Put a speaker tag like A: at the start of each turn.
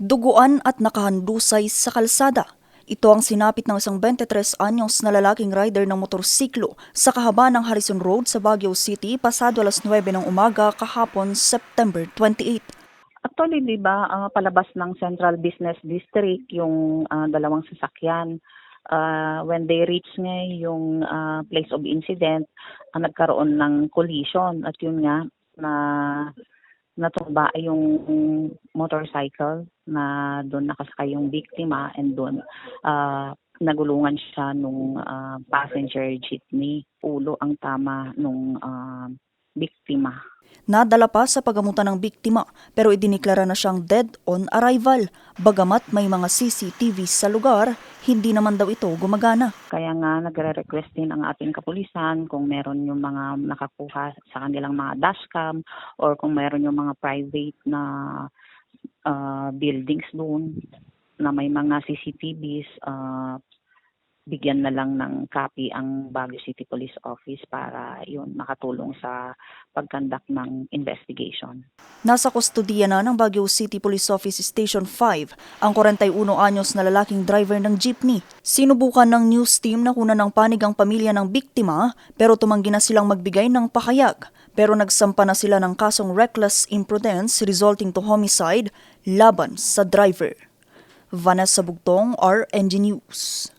A: Duguan at nakahandusay sa kalsada. Ito ang sinapit ng isang 23 anyos na lalaking rider ng motorsiklo sa kahaba ng Harrison Road sa Baguio City pasado alas 9 ng umaga kahapon September 28.
B: Actually, di ba, ah, palabas ng Central Business District yung ah, dalawang sasakyan. Ah, when they reach nga yung ah, place of incident, ah, nagkaroon ng collision at yun nga na natumba yung motorcycle na doon nakasakay yung biktima and doon ah, nagulungan siya nung ah, passenger jeepney. Ulo ang tama nung ah, biktima.
A: Nadala pa sa pagamutan ng biktima pero idiniklara na siyang dead on arrival. Bagamat may mga CCTV sa lugar, hindi naman daw ito gumagana.
B: Kaya nga nagre-request din ang ating kapulisan kung meron yung mga nakakuha sa kanilang mga dashcam or kung meron yung mga private na ah, buildings doon na may mga CCTVs, ah, bigyan na lang ng copy ang Baguio City Police Office para yun makatulong sa pagkandak ng investigation.
A: Nasa kustodiya na ng Baguio City Police Office Station 5 ang 41 anyos na lalaking driver ng jeepney. Sinubukan ng news team na kunan ng panig ang pamilya ng biktima pero tumanggi na silang magbigay ng pakayag. Pero nagsampa na sila ng kasong reckless imprudence resulting to homicide laban sa driver. Vanessa Bugtong, RNG News.